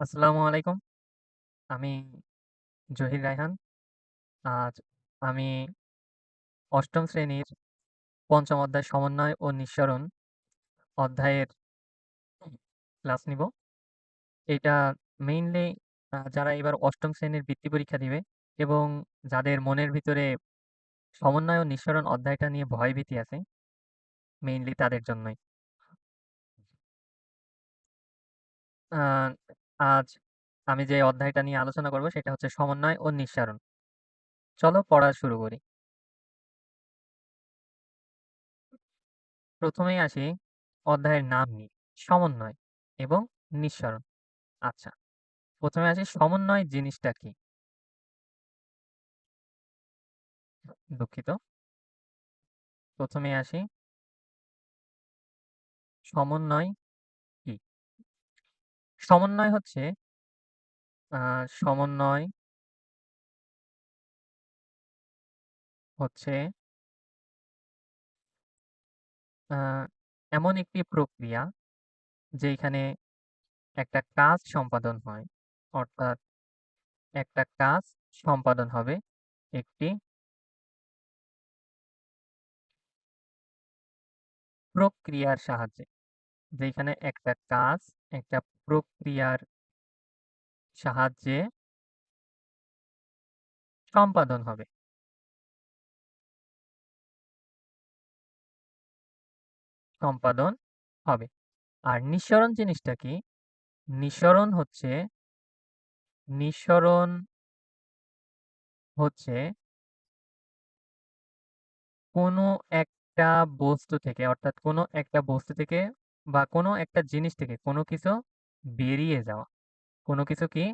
আসসালামু আলাইকুম। আমি জহির রায়হান। আজ আমি ৮ম শ্রেণির ৫ম অধ্যায় সমন্বয় ও নিঃসরণ অধ্যায়ের ক্লাস নিব। এটা মেইনলি যারা এবার ৮ম শ্রেণির বৃত্তি পরীক্ষা দিবে এবং যাদের মনের ভিতরে সমন্বয় ও নিঃসরণ অধ্যায়টা নিয়ে ভয়ভীতি আছে, মেইনলি তাদের জন্যই। আজ আমি যে অধ্যায়টা নিয়ে আলোচনা করব সেটা হচ্ছে সমন্বয় ও নিঃসারণ চলো পড়া শুরু করি। প্রথমেই আসি অধ্যায়ের নাম নিয়ে, সমন্বয় এবং নিঃসরণ। আচ্ছা, প্রথমে আসি সমন্বয় জিনিসটা কি? দুঃখিত। প্রথমে আসি সমন্বয়? সমন্বয় হচ্ছে সমন্বয় হচ্ছে এমন একটি প্রক্রিয়া যেইখানে একটা কাজ সম্পাদন হয়। অর্থাৎ একটা কাজ সম্পাদন হবে একটি প্রক্রিয়ার সাহায্যে। যেইখানে একটা কাজ, একটা প্রক্রিয়ার সাহায্যে সম্পাদন হবে। সম্পাদন হবে। আর নিঃসরণ জিনিসটা কি? নিঃসরণ হচ্ছে নিঃসরণ হচ্ছে কোনো একটা বস্তু থেকে, অর্থাৎ কোনো একটা বস্তু থেকে বা কোনো একটা জিনিস থেকে কোনো কিছু বেরিয়ে যাওয়া। কোনো কিছু কি?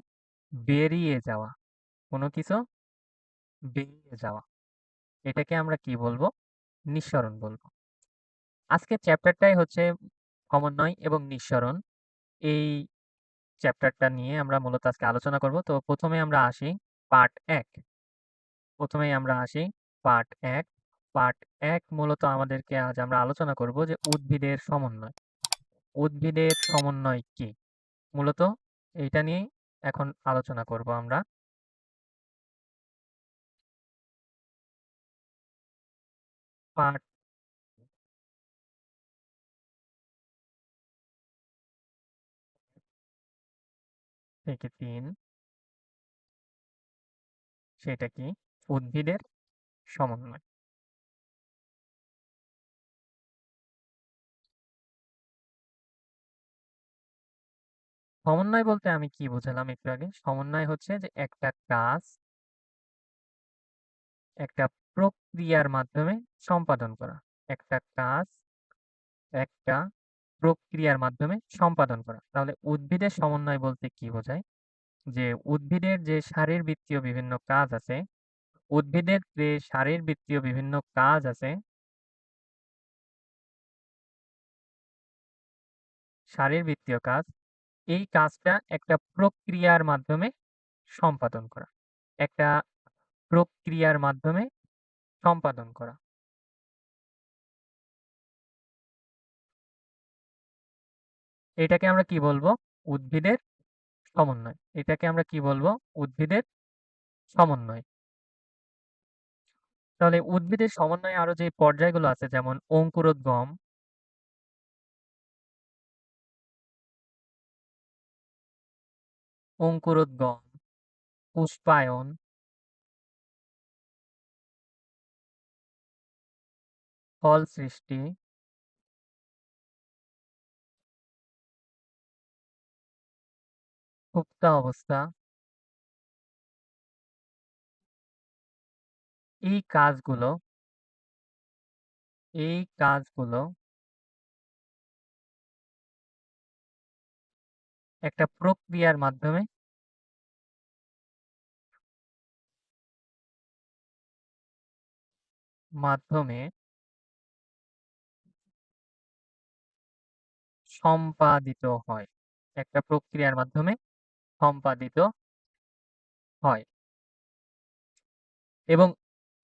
বেরিয়ে যাওয়া। কোনো কিছু বেরিয়ে যাওয়া। এটাকে আমরা কি বলব? নিঃসরণ বলব। আজকের চ্যাপ্টারটাই হচ্ছে সমন্বয় এবং নিঃসরণ। এই চ্যাপ্টারটা নিয়ে আমরা মূলত আজকে আলোচনা করব। তো প্রথমে আমরা আসি পার্ট এক প্রথমেই আমরা আসি পার্ট এক পার্ট এক মূলত আমাদেরকে আজ আমরা আলোচনা করব যে উদ্ভিদের সমন্বয়। উদ্ভিদের সমন্বয় কি? মূলত এইটা নিয়েই এখন আলোচনা করব আমরা। পার্ট থেকে তিন সেটা কি? উদ্ভিদের সমন্বয়। সমন্বয় বলতে আমি কি বোঝালাম একটু আগে? সমন্বয় হচ্ছে যে একটা কাজ একটা প্রক্রিয়ার মাধ্যমে সম্পাদন করা। একটা কাজ একটা প্রক্রিয়ার মাধ্যমে সম্পাদন করা। তাহলে উদ্ভিদের সমন্বয় বলতে কি বোঝায়? যে উদ্ভিদের যে শারীরবৃত্তীয় বিভিন্ন কাজ আছে, উদ্ভিদের যে শারীরবৃত্তীয় বিভিন্ন কাজ আছে শারীরবৃত্তীয় কাজ, এই কাজটা একটা প্রক্রিয়ার মাধ্যমে সম্পাদন করা। একটা প্রক্রিয়ার মাধ্যমে সম্পাদন করা। এটাকে আমরা কি বলব? উদ্ভিদের সমন্বয়। এটাকে আমরা কি বলব? উদ্ভিদের সমন্বয়। তাহলে উদ্ভিদের সমন্বয়ে আরও যে পর্যায়গুলো আছে, যেমন অঙ্কুরোদ্গম অঙ্কুরোদ্গম, পুষ্পায়ন ফল সৃষ্টি সুপ্ত অবস্থা এই কাজগুলো এই কাজগুলো একটা প্রক্রিয়ার মাধ্যমে মাধ্যমে সম্পাদিত হয়। একটা প্রক্রিয়ার মাধ্যমে সম্পাদিত হয়। এবং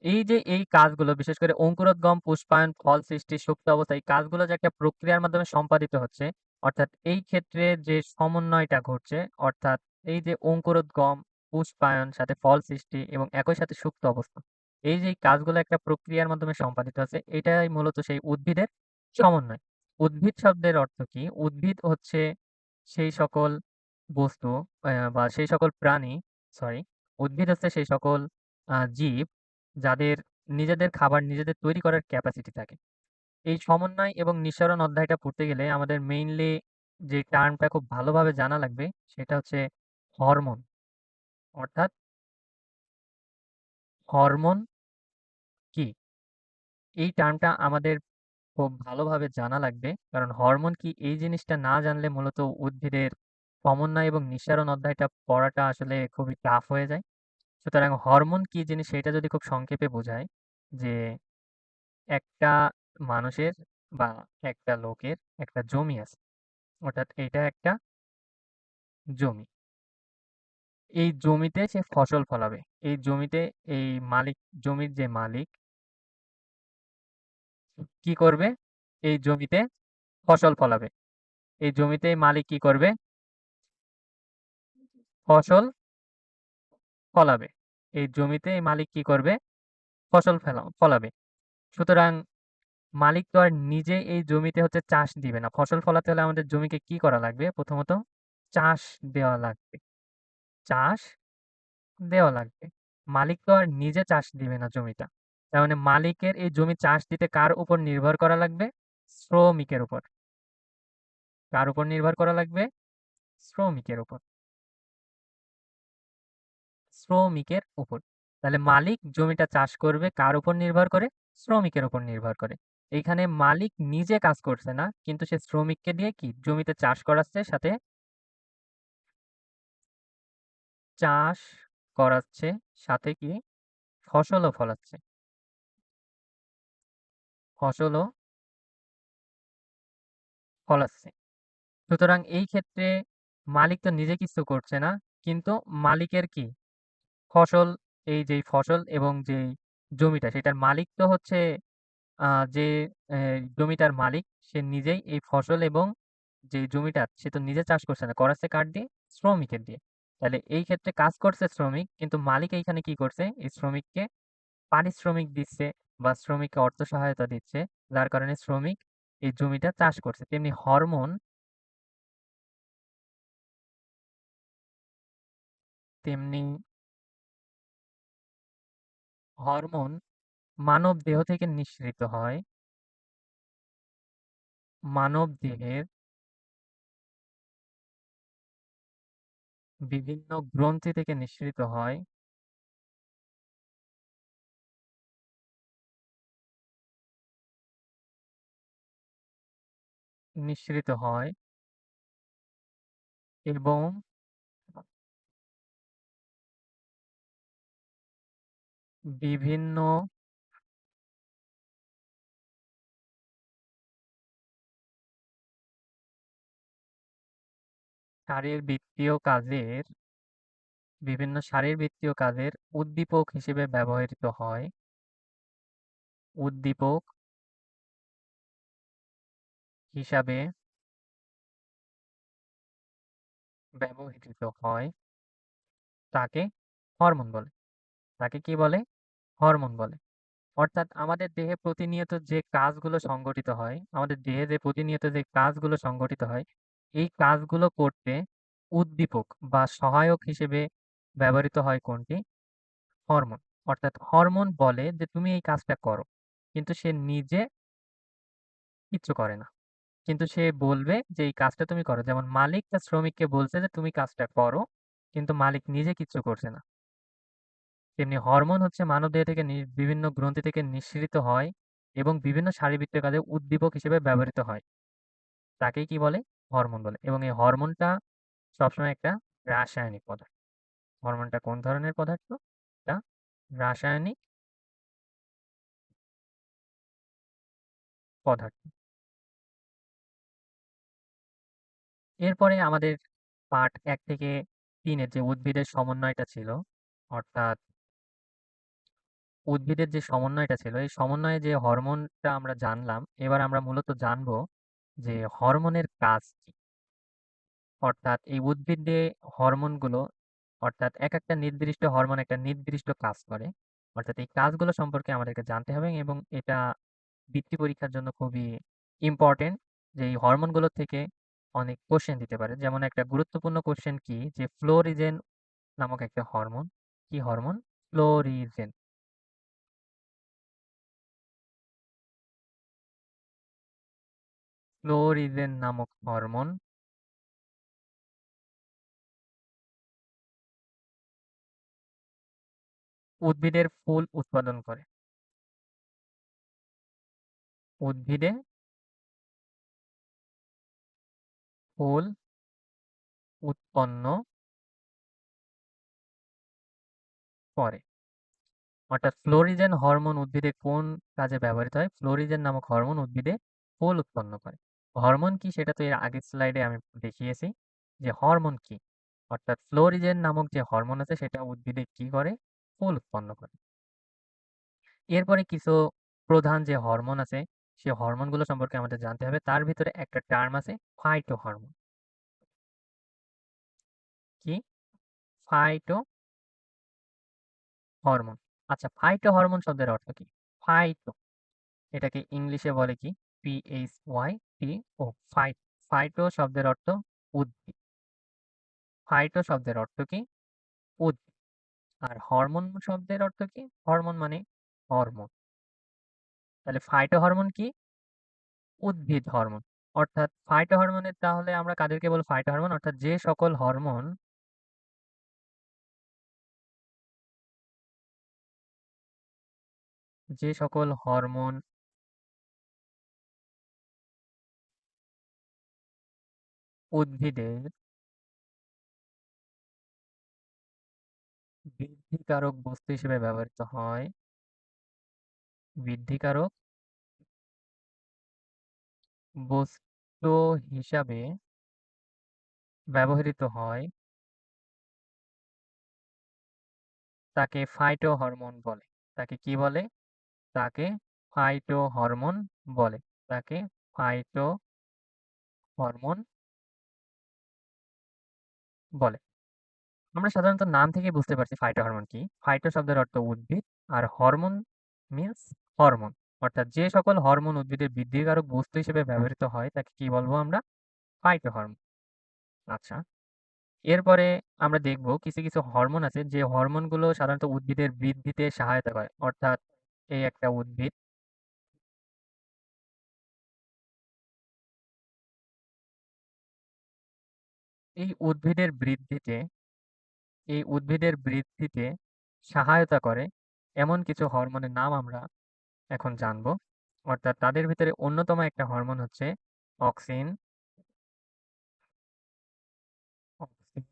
এই যে এই কাজগুলো বিশেষ করে অঙ্কুরোদ্গম, পুষ্পায়ন, ফল সৃষ্টি, সুপ্ত অবস্থা এই কাজগুলো যে একটা প্রক্রিয়ার মাধ্যমে সম্পাদিত হচ্ছে, অর্থাৎ এই ক্ষেত্রে যে সমন্বয়টা ঘটছে অর্থাৎ এই যে অঙ্কুরোদ্গম, পুষ্পায়ন, সাথে ফল সৃষ্টি এবং একই সাথে সুপ্ত অবস্থা। এই যে কাজগুলো একটা প্রক্রিয়ার মাধ্যমে সম্পাদিত হচ্ছে, এটাই মূলত সেই উদ্ভিদের সমন্বয়। উদ্ভিদ শব্দের অর্থ কি? উদ্ভিদ হচ্ছে সেই সকল বস্তু বা সেই সকল প্রাণী সরি, উদ্ভিদ হচ্ছে সেই সকল জীব যাদের নিজেদের খাবার নিজেদের তৈরি করার ক্যাপাসিটি থাকে। এই সমন্বয় এবং নিঃসরণ অধ্যায়টা পড়তে গেলে আমাদের মেইনলি যে টার্মটা খুব ভালোভাবে জানা লাগবে সেটা হচ্ছে হরমোন। অর্থাৎ হরমোন কি? এই টার্মটা আমাদের খুব ভালোভাবে জানা লাগবে। কারণ হরমোন কি এই জিনিসটা না জানলে মূলত উদ্ভিদের সমন্বয় এবং নিঃসরণ অধ্যায়টা পড়াটা আসলে খুবই টাফ হয়ে যায়। সুতরাং হরমোন কি জিনিস সেটা যদি খুব সংক্ষেপে বোঝায় যে একটা মানুষের বা একটা লোকের একটা জমি আছে। অর্থাৎ এটা একটা জমি। এই জমিতে সে ফসল ফলাবে। এই জমিতে এই মালিক, জমির যে মালিক কি করবে? এই জমিতে ফসল ফলাবে। এই জমিতে মালিক কি করবে? ফসল ফলাবে। এই জমিতে মালিক কি করবে? ফসল ফেলা, ফলাবে। সুতরাং মালিক তো আর নিজে এই জমিতে হচ্ছে চাষ দিবে না। ফসল ফলাতে হলে আমাদের জমিকে কি করা লাগবে? প্রথমত চাষ দেওয়া লাগবে। চাষ দেওয়া লাগবে। মালিক তো আর নিজে চাষ দিবে না জমিটা। তার মানে মালিকের এই জমি চাষ দিতে কার উপর নির্ভর করা লাগবে? শ্রমিকের উপর। কার উপর নির্ভর করা লাগবে? শ্রমিকের উপর। শ্রমিকের উপর। তাহলে মালিক জমিটা চাষ করবে কার উপর নির্ভর করে? শ্রমিকের উপর নির্ভর করে। এইখানে মালিক নিজে কাজ করছে না, কিন্তু সে শ্রমিককে দিয়ে কি জমিতে চাষ করাচ্ছে সাথে চাষ করাচ্ছে সাথে কি ফসলও ফলাচ্ছে। ফসলও ফলাচ্ছে। সুতরাং এই ক্ষেত্রে মালিক তো নিজে কিছু করছে না, কিন্তু মালিকের কি ফসল এই যেই ফসল এবং যেই জমিটা সেটার মালিক তো হচ্ছে যে জমিটার মালিক সে নিজেই এই ফসল এবং যে জমিটা সে তো নিজে চাষ করছে না। করাচ্ছে কার দিয়ে? শ্রমিকের দিয়ে। তাহলে এই ক্ষেত্রে কাজ করছে শ্রমিক, কিন্তু মালিক এইখানে কি করছে? এই শ্রমিককে পারিশ্রমিক দিচ্ছে বা শ্রমিককে অর্থ সহায়তা দিচ্ছে। যার কারণে শ্রমিক এই জমিটা চাষ করছে। তেমনি হরমোন তেমনি হরমোন মানব দেহ থেকে নিঃসৃত হয়। মানব দেহের বিভিন্ন গ্রন্থি থেকে নিঃসৃত হয়। নিঃসৃত হয়। এবং বিভিন্ন শারীরবৃত্তীয় কাজের বিভিন্ন শারীরবৃত্তীয় কাজের উদ্দীপক হিসেবে ব্যবহৃত হয়। উদ্দীপক হিসাবে ব্যবহৃত হয়। তাকে হরমোন বলে। তাকে কি বলে? হরমোন বলে। অর্থাৎ আমাদের দেহে প্রতিনিয়ত যে কাজগুলো সংগঠিত হয়, আমাদের দেহে যে প্রতিনিয়ত যে কাজগুলো সংগঠিত হয়, এই কাজগুলো করতে উদ্দীপক বা সহায়ক হিসেবে ব্যবহৃত হয় কোনটি? হরমোন। অর্থাৎ হরমোন বলে যে, তুমি এই কাজটা করো। কিন্তু সে নিজে কিচ্ছু করে না। কিন্তু সে বলবে যে, এই কাজটা তুমি করো। যেমন মালিক তার শ্রমিককে বলছে যে, তুমি কাজটা করো। কিন্তু মালিক নিজে কিচ্ছু করছে না। তেমনি হরমোন হচ্ছে মানবদেহ থেকে নি, বিভিন্ন গ্রন্থি থেকে নিঃসৃত হয় এবং বিভিন্ন শারীরবৃত্তীয় কাজে উদ্দীপক হিসেবে ব্যবহৃত হয়। তাকেই কি বলে? হরমোন বলে এবং এই হরমোনটা সবসময় একটা রাসায়নিক পদার্থ। হরমোনটা কোন ধরনের পদার্থ? এটা রাসায়নিক পদার্থ। এরপরে আমাদের পার্ট এক থেকে ৩ এর যে উদ্ভিদের সমন্বয়টা ছিল, অর্থাৎ উদ্ভিদের যে সমন্বয়টা ছিল, এই সমন্বয়ে যে হরমোনটা আমরা জানলাম, এবার আমরা মূলত জানব যে হরমোনের কাজ কি? অর্থাৎ এই উদ্ভিদে হরমোনগুলো অর্থাৎ এক একটা নির্দিষ্ট হরমোন একটা নির্দিষ্ট কাজ করে। অর্থাৎ এই কাজগুলো সম্পর্কে আমাদেরকে জানতে হবে এবং এটা বৃত্তি পরীক্ষার জন্য খুবই ইম্পর্টেন্ট যে এই হরমোনগুলো থেকে অনেক কোশ্চেন দিতে পারে। যেমন একটা গুরুত্বপূর্ণ কোশ্চেন কি? যে ফ্লোরিজেন নামক একটা হরমোন। কি হরমোন? ফ্লোরিজেন ফ্লোরিজেন নামক হরমোন উদ্ভিদের ফুল উৎপাদন করে। উদ্ভিদে ফুল উৎপন্ন করে। অর্থাৎ ফ্লোরিজেন হরমোন উদ্ভিদে কোন কাজে ব্যবহৃত হয়? ফ্লোরিজেন নামক হরমোন উদ্ভিদে ফুল উৎপন্ন করে। হরমোন কি সেটা তো এর আগের স্লাইডে আমি দেখিয়েছি। যে হরমোন কি? অর্থাৎ ফ্লোরিজেন নামক যে হরমোন আছে সেটা উদ্ভিদে কি করে? ফুল উৎপন্ন করে। এরপরে কিছু প্রধান যে হরমোন আছে সেই হরমোনগুলো সম্পর্কে আমাদের জানতে হবে। তার ভিতরে একটা টার্ম আছে ফাইটো হরমোন কি? ফাইটো হরমোন আচ্ছা ফাইটো হরমোন শব্দের অর্থ কি? ফাইটো। এটাকে ইংলিশে বলে কি? P H Y. T O fight phyto শব্দের অর্থ উদ্ভিদ। ফাইটো শব্দের অর্থ কি? উদ্ভিদ। আর হরমোন শব্দের অর্থ কি? হরমোন মানে হরমোন। তাহলে ফাইটো হরমোন কি? উদ্ভিদ হরমোন। অর্থাৎ ফাইটো হরমোনের তাহলে আমরা কাদেরকে বলব ফাইটো হরমোন? অর্থাৎ যে সকল হরমোন যে সকল হরমোন উদ্ভিদের বৃদ্ধিকারক বস্তু হিসেবে ব্যবহৃত হয়। বৃদ্ধিকারক বস্তু হিসাবে ব্যবহৃত হয় তাকে ফাইটো হরমোন বলে। তাকে কি বলে? তাকে ফাইটো হরমোন বলে। তাকে ফাইটো হরমোন বলে। আমরা সাধারণত নাম থেকে বুঝতে পারছি ফাইটো হরমোন কি। ফাইটো শব্দের অর্থ উদ্ভিদ আর হরমোন মিন্স হরমোন অর্থাৎ যে সকল হরমোন উদ্ভিদের বৃদ্ধিকারক বস্তু হিসেবে ব্যবহৃত হয়, তাকে কি বলব আমরা? ফাইটো হরমোন আচ্ছা। এরপরে আমরা দেখব কিছু কিছু হরমোন আছে, যে হরমোনগুলো সাধারণত উদ্ভিদের বৃদ্ধিতে সহায়তা করে। অর্থাৎ এই একটা উদ্ভিদ এই উদ্ভিদের বৃদ্ধিতে, এই উদ্ভিদের বৃদ্ধিতে সহায়তা করে এমন কিছু হরমোনের নাম আমরা এখন জানব। অর্থাৎ তাদের ভিতরে অন্যতম একটা হরমোন হচ্ছে অক্সিন। অক্সিন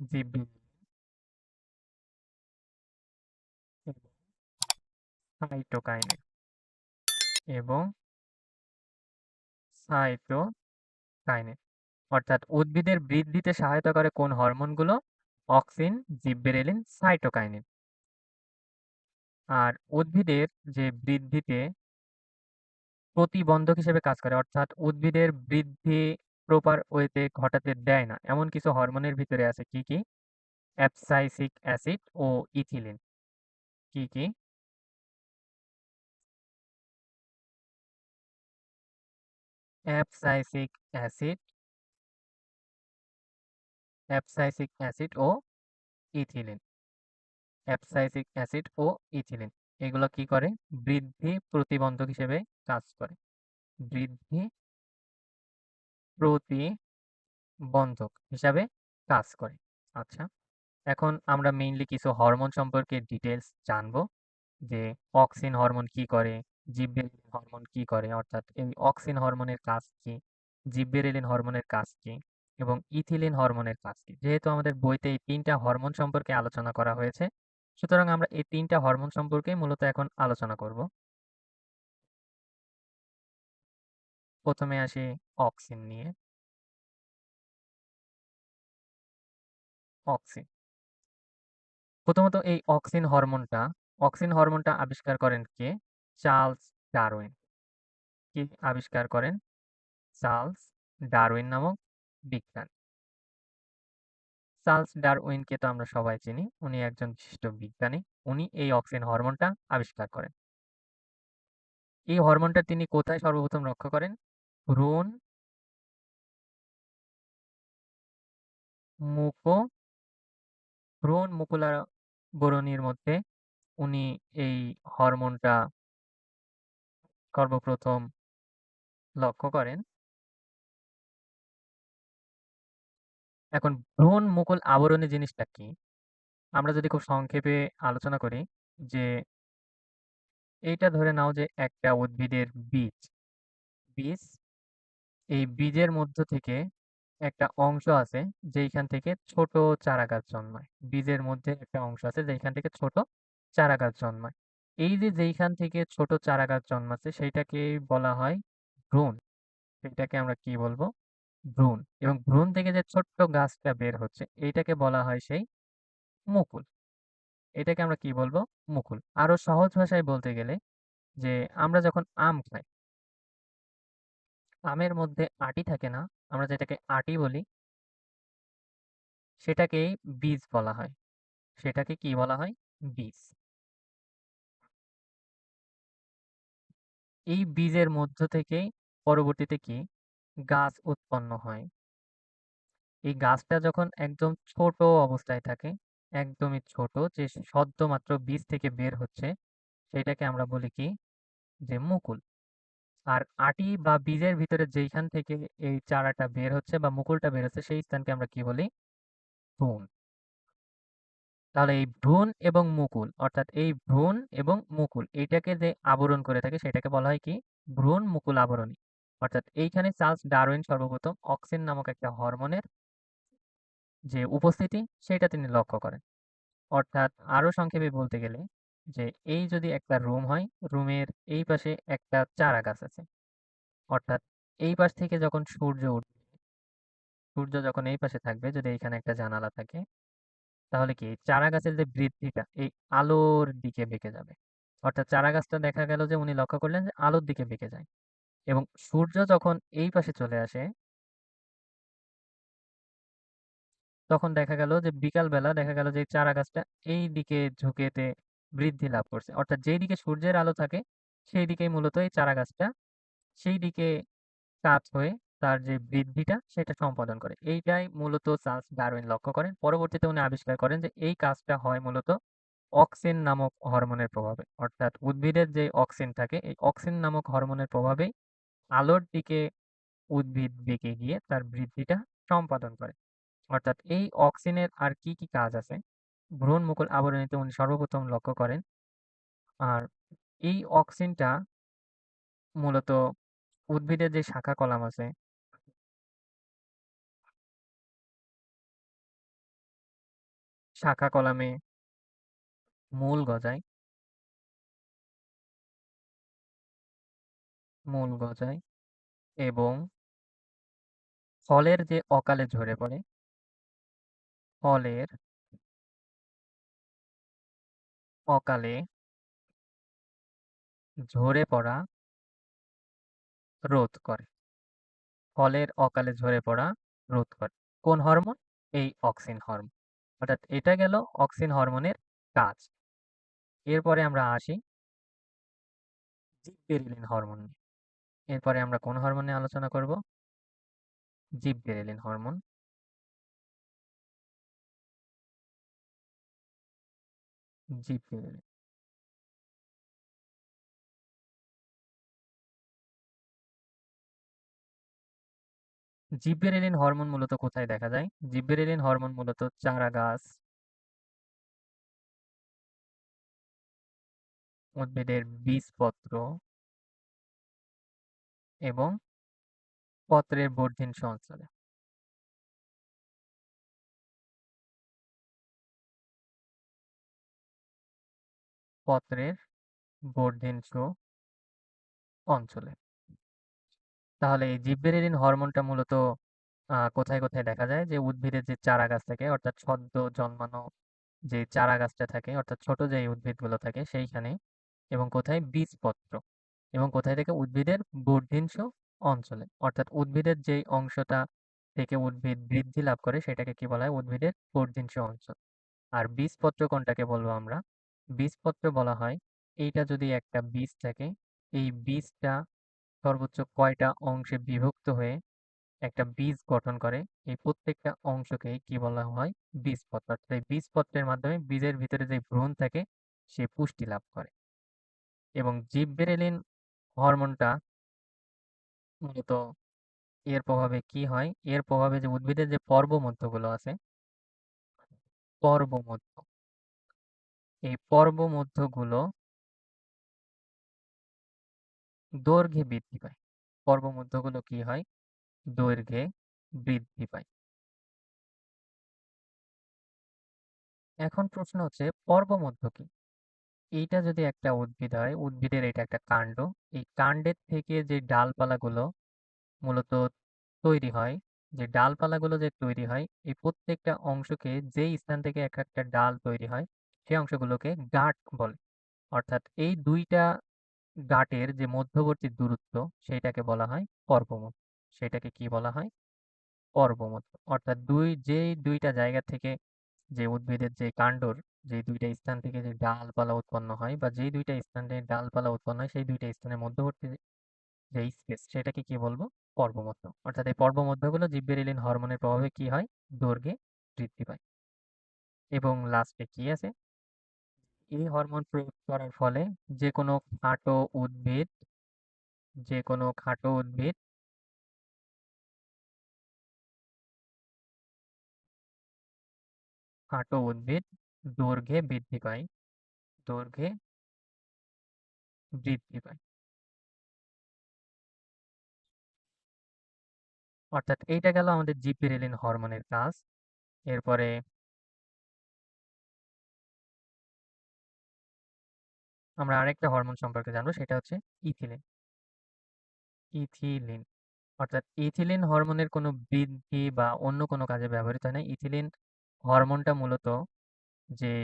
জিবরেলিন এবং সাইটোকাইনেন এবং সাইটোকাইনেন অর্থাৎ উদ্ভিদের বৃদ্ধিতে সহায়তা করে কোন হরমোনগুলো? অক্সিন জিব্বেরেলিন সাইটোকাইনিন আর উদ্ভিদের যে বৃদ্ধিতে প্রতিবন্ধক হিসেবে কাজ করে, অর্থাৎ উদ্ভিদের বৃদ্ধি প্রপার ওয়েতে ঘটাতে দেয় না। এমন কিছু হরমোনের ভিতরে আছে কি কি? অ্যাপসাইসিক অ্যাসিড ও ইথিলিন। কি কি? Abscisic acid. অ্যাপসাইসিক অ্যাসিড ও ইথিলিন। অ্যাপসাইসিক অ্যাসিড ও ইথিলিন। এগুলো কি করে? বৃদ্ধি প্রতিবন্ধক হিসেবে কাজ করে। বৃদ্ধি প্রতিবন্ধক হিসাবে কাজ করে। আচ্ছা এখন আমরা মেইনলি কিছু হরমোন সম্পর্কে ডিটেলস জানব, যে অক্সিন হরমোন কি করে জিব্বেরেলিন হরমোন কি করে, অর্থাৎ এই অক্সিন হরমোনের কাজ কি জিব্বেরেলিন হরমোনের কাজ কি এবং ইথিলিন হরমোনের কাজ কি। যেহেতু আমাদের বইতে এই তিনটা হরমোন সম্পর্কে আলোচনা করা হয়েছে, সুতরাং আমরা এই তিনটা হরমোন সম্পর্কে মূলত এখন আলোচনা করব। প্রথমে আসি অক্সিন নিয়ে। অক্সিন। প্রথমত এই অক্সিন হরমোনটা অক্সিন হরমোনটা আবিষ্কার করেন কে? Charles Darwin. কি আবিষ্কার করেন? চার্লস ডারউইন নামক বিজ্ঞানী। চার্লস ডারউইনকে তো আমরা সবাই চিনি, উনি একজন বিশিষ্ট বিজ্ঞানী, উনি এই অক্সিন হরমোনটা আবিষ্কার করেন। এই হরমোনটা তিনি কোথায় সর্বপ্রথম রক্ষা করেন? ভ্রূণ মুকো ভ্রূণ মুকুলার বরণীর মধ্যে উনি এই হরমোনটা সর্বপ্রথম লক্ষ্য করেন। এখন ভ্রূণ মুকুল আবরণী জিনিসটা কি? আমরা যদি খুব সংক্ষেপে আলোচনা করি যে এইটা ধরে নাও যে একটা উদ্ভিদের বীজ। বীজ এই বীজের মধ্য থেকে একটা অংশ আছে যেইখান থেকে ছোট চারাগাছ জন্মায়। বীজের মধ্যে একটা অংশ আছে যেইখান থেকে ছোট চারাগাছ জন্মায়। এই যে যেইখান থেকে ছোট চারাগাছ জন্মাচ্ছে সেইটাকে বলা হয় ভ্রূণ। সেটাকে আমরা কি বলব? ভ্রূণ। এবং ভ্রূণ থেকে যে ছোট্ট গাছটা বের হচ্ছে এইটাকে বলা হয় সেই মুকুল। এটাকে আমরা কি বলব? মুকুল। আরও সহজ ভাষায় বলতে গেলে যে আমরা যখন আম খাই আমের মধ্যে আটি থাকে না, আমরা যেটাকে আটি বলি সেটাকে বীজ বলা হয়। সেটাকে কি বলা হয়? বীজ। এই বীজের মধ্য থেকেই পরবর্তীতে কি? গাছ উৎপন্ন হয়। এই গাছটা যখন একদম ছোট অবস্থায় থাকে, একদমই ছোট, যে সদ্য মাত্র বীজ থেকে বের হচ্ছে, সেটাকে আমরা বলি কি? যে মুকুল। আর আটি বা বীজের ভিতরে যেইখান থেকে এই চারাটা বের হচ্ছে বা মুকুলটা বের হচ্ছে, সেই স্থানকে আমরা কি বলি? ভ্রূণ। তাহলে এই ভ্রূণ এবং মুকুল, অর্থাৎ এই ভ্রূণ এবং মুকুল এটাকে যে আবরণ করে থাকে, সেটাকে বলা হয় কি? ভ্রূণ মুকুল আবরণী। অর্থাৎ এইখানে চার্লস ডারউইন সর্বপ্রথম অক্সিন নামক একটা হরমোনের যে উপস্থিতি, সেটা তিনি লক্ষ্য করেন। অর্থাৎ আরও সংক্ষেপে বলতে গেলে যে এই যদি একটা রুম হয়, রুমের এই পাশে একটা চারা গাছ আছে। অর্থাৎ এই পাশ থেকে যখন সূর্য উঠবে, সূর্য যখন এই পাশে থাকবে, যদি এখানে একটা জানালা থাকে, তাহলে কি চারা গাছের যে বৃদ্ধিটা, এই আলোর দিকে বেঁকে যাবে। অর্থাৎ চারা গাছটা দেখা গেল যে উনি লক্ষ্য করলেন যে আলোর দিকে বেঁকে যায়। এবং সূর্য যখন এই পাশে চলে আসে, তখন দেখা গেল যে বিকালবেলা দেখা গেল যে চারা গাছটা এই দিকে ঝুঁকেতে বৃদ্ধি লাভ করছে। অর্থাৎ যেই দিকে সূর্যের আলো থাকে, সেই দিকেই মূলত এই চারা গাছটা সেই দিকে কাজ হয়ে তার যে বৃদ্ধিটা, সেটা সম্পাদন করে। এইটাই মূলত চার্লস ডারউইন লক্ষ্য করেন। পরবর্তীতে উনি আবিষ্কার করেন যে এই কাজটা হয় মূলত অক্সিন নামক হরমোনের প্রভাবে। অর্থাৎ উদ্ভিদের যে অক্সিন থাকে, এই অক্সিন নামক হরমোনের প্রভাবেই আলোর দিকে উদ্ভিদ বেঁকে গিয়ে তার বৃদ্ধিটা সম্পাদন করে। অর্থাৎ এই অক্সিনের আর কি কি কাজ আছে? ভ্রূণ মুকুল আবরণীতে উনি সর্বপ্রথম লক্ষ্য করেন। আর এই অক্সিনটা মূলত উদ্ভিদের যে শাখা কলাম আছে শাখা কলামে মূল গজায়। মূল গজায় এবং ফলের যে অকালে ঝরে পড়ে ফলের অকালে ঝরে পড়া রোধ করে। ফলের অকালে ঝরে পড়া রোধ করে। কোন হরমোন? এই অক্সিন হরমোন। অর্থাৎ এটা গেল অক্সিন হরমোনের কাজ। এরপরে আমরা আসি জিববেরিলিন হরমোন এরপরে আমরা কোন হরমোন নিয়ে আলোচনা করব? জিববেরিলিন হরমোন। জিববেরেলিন হরমোন মূলত কোথায় দেখা যায়? জিববেরেলিন হরমোন মূলত চারা গাছ। উদ্ভিদের বীজপত্র। এবং পত্রের বর্ধিনশ অঞ্চলে পত্রের বর্ধিনশ অঞ্চলে। তাহলে এই জিববেরেলিন হরমোনটা মূলত কোথায় কোথায় দেখা যায়? যে উদ্ভিদের যে চারা গাছ থাকে, অর্থাৎ সদ্য জন্মানো যে চারা গাছটা থাকে, অর্থাৎ ছোট যে উদ্ভিদগুলো থাকে, সেইখানে এবং কোথায়? বীজপত্র। এবং কোথায় থেকে? উদ্ভিদের বর্ধিষ্ণু অঞ্চলে। অর্থাৎ উদ্ভিদের যে অংশটা থেকে উদ্ভিদ বৃদ্ধি লাভ করে, সেটাকে কি বলা হয়? উদ্ভিদের বর্ধিষ্ণু অঞ্চল। আর বীজপত্র কোনটাকে বলব আমরা? বীজপত্র বলা হয়। এইটা যদি একটা বীজ থাকে, এই বীজটা সর্বোচ্চ কয়টা অংশে বিভক্ত হয়ে একটা বীজ গঠন করে, এই প্রত্যেকটা অংশকেই কি বলা হয়? বীজপত্র। অর্থাৎ এই বীজপত্রের মাধ্যমে বীজের ভিতরে যে ভ্রূণ থাকে, সে পুষ্টি লাভ করে। এবং জিববেরেলিন হরমোনটা মূলত এর প্রভাবে কি হয়? এর প্রভাবে যে উদ্ভিদের যে পর্বমধ্যগুলো আছে, পর্বমধ্য এই পর্বমধ্যগুলো দৈর্ঘ্যে বৃদ্ধি পায়। পর্বমধ্যগুলো কি হয়? দৈর্ঘ্যে বৃদ্ধি পায়। এখন প্রশ্ন হচ্ছে, পর্বমধ্য কি? এইটা যদি একটা উদ্ভিদ হয়, উদ্ভিদের এটা একটা কাণ্ড। এই কাণ্ডের থেকে যে ডালপালাগুলো মূলত তৈরি হয়, যে ডালপালাগুলো যে তৈরি হয়, এই প্রত্যেকটা অংশকে যেই স্থান থেকে এক একটা ডাল তৈরি হয় সেই অংশগুলোকে গাঁট বলে। অর্থাৎ এই দুইটা গাঁটের যে মধ্যবর্তী দূরত্ব সেটাকে বলা হয় পর্বমধ্য সেটাকে কি বলা হয়? পর্বমধ্য অর্থাৎ দুই, যেই দুইটা জায়গা থেকে যে উদ্ভিদের যে কাণ্ডর, যে দুইটা স্থান থেকে যে ডালপালা উৎপন্ন হয় বা যেই দুইটা স্থানে ডালপালা উৎপন্ন হয়, সেই দুইটা স্থানের মধ্যবর্তী যে স্পেস, সেটাকে কি বলব? পর্বমধ্য অর্থাৎ এই পর্বমধ্যগুলো জিববেরেলিন হরমোনের প্রভাবে কি হয়? দৈর্ঘ্যে বৃদ্ধি পায়। এবং লাস্টে কি আছে? এই হরমোন প্রয়োগ করার ফলে যে কোনো খাটো উদ্ভিদ যে কোনো খাটো উদ্ভিদ খাটো উদ্ভিদ দৈর্ঘ্যে বৃদ্ধি পায় দৈর্ঘ্যে বৃদ্ধি পায়। অর্থাৎ এইটা গেল আমাদের জিবরেলিন হরমোনের কাজ। এরপরে আমরা আরেকটা হরমোন সম্পর্কে জানব, সেটা হচ্ছে ইথিলিন ইথিলিন অর্থাৎ ইথিলিন হরমোনের কোনো বৃদ্ধি বা অন্য কোনো কাজে ব্যবহৃত হয় না। ইথিলিন হরমোনটা মূলত যে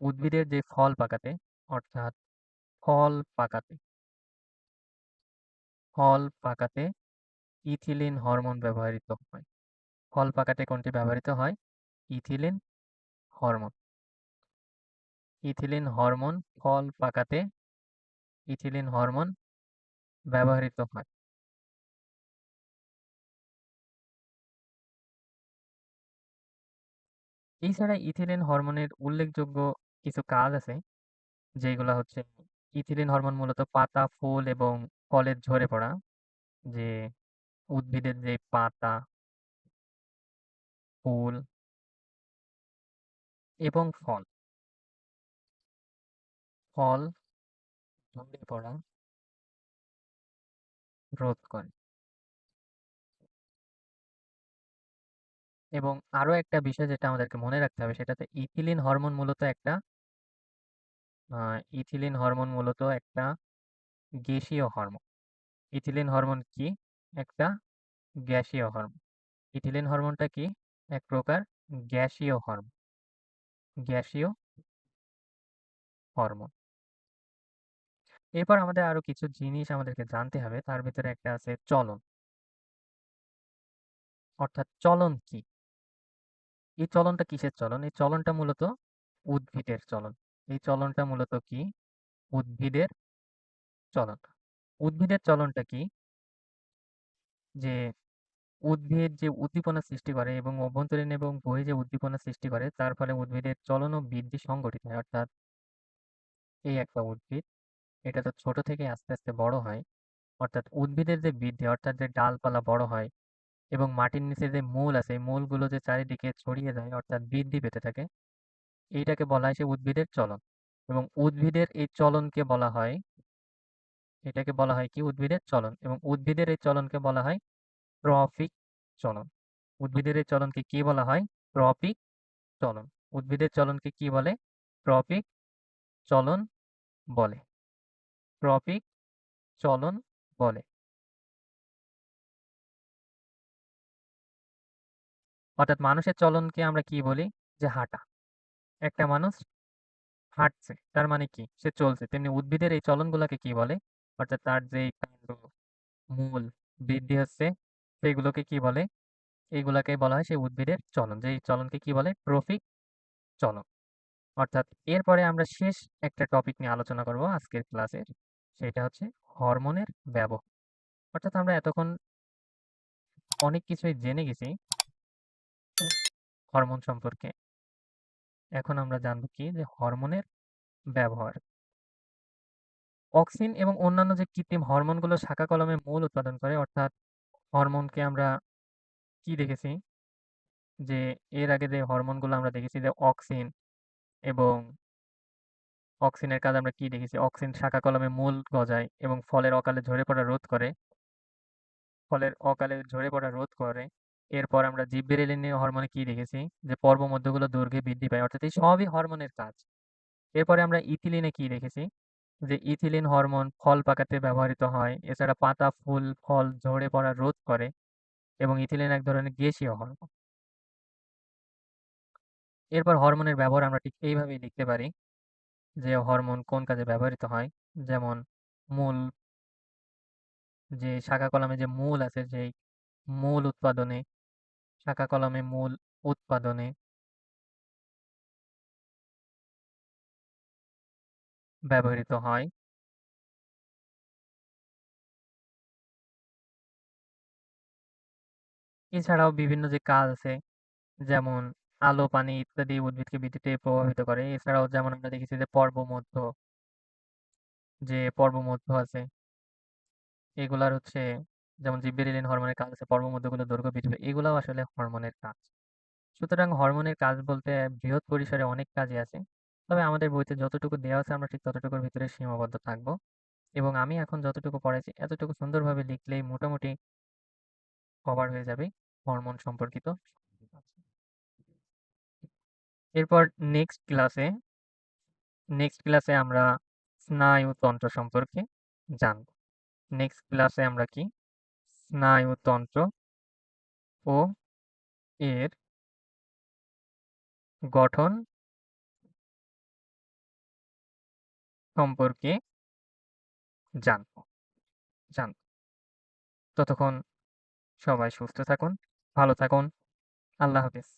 উদ্ভিদের যে ফল পাকাতে, অর্থাৎ ফল পাকাতে ফল পাকাতে ইথিলিন হরমোন ব্যবহৃত হয়। ফল পাকাতে কোনটি ব্যবহৃত হয়? ইথিলিন হরমোন ইথিলিন হরমোন ফল পাকাতে ইথিলিন হরমোন ব্যবহৃত হয়। এছাড়া ইথিলিন হরমোনের উল্লেখযোগ্য কিছু কাজ আছে যেগুলো হচ্ছে ইথিলিন হরমোন মূলত পাতা, ফুল এবং ফলের ঝরে পড়া, যে উদ্ভিদের যে পাতা, ফুল এবং ফল। ফল ঝরে পড়া রোধ করে। এবং আরও একটা বিষয় যেটা আমাদেরকে মনে রাখতে হবে সেটাতে ইথিলিন হরমোন মূলত একটা ইথিলিন হরমোন মূলত একটা গ্যাসীয় হরমোন। ইথিলিন হরমোন কি? একটা গ্যাসীয় হরমোন। ইথিলিন হরমোনটা কি? এক প্রকার গ্যাসীয় হরমোন। গ্যাসীয় হরমোন। এরপর আমাদের আরও কিছু জিনিস আমাদেরকে জানতে হবে। তার ভিতরে একটা আছে চলন। অর্থাৎ চলন কি? এই চলনটা কিসের চলন? এই চলনটা মূলত উদ্ভিদের চলন। এই চলনটা মূলত কি? উদ্ভিদের চলন। উদ্ভিদের চলনটা কি? যে উদ্ভিদ যে উদ্দীপনা সৃষ্টি করে এবং অভ্যন্তরীণ এবং বহিঃ যে উদ্দীপনা সৃষ্টি করে, তার ফলে উদ্ভিদের চলন ও বৃদ্ধি সংঘটিত হয়। অর্থাৎ এই একটা উদ্ভিদ এটা তো ছোট থেকে আস্তে আস্তে বড় হয়। অর্থাৎ উদ্ভিদের যে বৃদ্ধি, অর্থাৎ যে ডালপালা বড় হয় এবং মাটির নিচে যে মূল আছে, এই মূলগুলো যে চারিদিকে ছড়িয়ে যায়, অর্থাৎ বৃদ্ধি পেতে থাকে, এইটাকে বলা হয় সে উদ্ভিদের চলন। এবং উদ্ভিদের এই চলনকে বলা হয়, এটাকে বলা হয় কি? উদ্ভিদের চলন। এবং উদ্ভিদের এই চলনকে বলা হয় ট্রফিক চলন। উদ্ভিদের এই চলনকে কি বলা হয়? ট্রপিক চলন। উদ্ভিদের চলনকে কি বলে? ট্রপিক চলন বলে। ট্রপিক চলন বলে। অর্থাৎ মানুষের চলনকে আমরা কি বলি? যে হাঁটা। একটা মানুষ হাঁটছে, তার মানে কি? সে চলছে। তেমনি উদ্ভিদের এই চলনগুলোকে কি বলে? অর্থাৎ তার যে কাণ্ড মূল বৃদ্ধি হচ্ছে, সেগুলোকে কি বলে? এইগুলাকে বলা হয় সেই উদ্ভিদের চলন। যে চলনকে কি বলে? ট্রফিক চলন। অর্থাৎ এরপরে আমরা শেষ একটা টপিক নিয়ে আলোচনা করব আজকের ক্লাসের। সেটা হচ্ছে হরমোনের ব্যবহার। অর্থাৎ আমরা এতক্ষণ অনেক কিছুই জেনে গেছি হরমোন সম্পর্কে। এখন আমরা জানব কি যে হরমোনের ব্যবহার। অক্সিন এবং অন্যান্য যে কৃত্রিম হরমোনগুলো শাখা কলমে মূল উৎপাদন করে, অর্থাৎ হরমোনকে আমরা কি দেখেছি? যে এর আগে যে হরমোনগুলো আমরা দেখেছি যে অক্সিন এবং অক্সিনের কাজ আমরা কি দেখেছি? অক্সিন শাখা কলমে মূল গজায় এবং ফলের অকালে ঝরে পড়া রোধ করে। ফলের অকালে ঝরে পড়া রোধ করে। এরপর আমরা জিববেরেলিনের হরমোনে কি দেখেছি? যে পর্ব মধ্যগুলো দৈর্ঘ্যে বৃদ্ধি পায়, অর্থাৎ এই সবই হরমোনের কাজ। এরপরে আমরা ইথিলিনে কি দেখেছি? যে ইথিলিন হরমোন ফল পাকাতে ব্যবহৃত হয়, এছাড়া পাতা, ফুল, ফল ঝরে পড়া রোধ করে এবং ইথিলিন এক ধরনের গ্যাসীয় হরমোন এরপর হরমোনের ব্যবহার আমরা ঠিক এইভাবেই লিখতে পারি। যে হরমোন কোন কাজে ব্যবহৃত হয়? যেমন মূল যে শাখা কলমে যে মূল আছে, যেই মূল উৎপাদনে, শাখা কলমে মূল উৎপাদনে ব্যবহৃত হয়। এছাড়াও বিভিন্ন যে কাজ আছে, যেমন আলো, পানি ইত্যাদি উদ্ভিদকে বৃদ্ধিতে প্রভাবিত করে। এছাড়াও যেমন আমরা দেখেছি যে পর্বমধ্য যে পর্বমধ্য আছে, এগুলার হচ্ছে যেমন জিববেরেলিন হরমোনের কাজ আছে, পর্বমধ্যগুলো দৈর্ঘ্য বৃদ্ধি এগুলাও আসলে হরমোনের কাজ। সুতরাং হরমোনের কাজ বলতে বৃহৎ পরিসরে অনেক কাজই আছে। তবে আমাদের বইতে যতটুকু দেওয়া আছে, আমরা ঠিক ততটুকুর ভিতরে সীমাবদ্ধ থাকব। এবং আমি এখন যতটুকু পড়াইছি, এতটুকু সুন্দরভাবে লিখলেই মোটামুটি কভার হয়ে যাবে হরমোন সম্পর্কিত এরপর নেক্সট ক্লাসে নেক্সট ক্লাসে আমরা স্নায়ুতন্ত্র সম্পর্কে জানব। নেক্সট ক্লাসে আমরা কি? স্নায়ুতন্ত্র ও এর গঠন সম্পর্কে জানব জানব। ততক্ষণ সবাই সুস্থ থাকুন, ভালো থাকুন। আল্লাহ হাফিজ।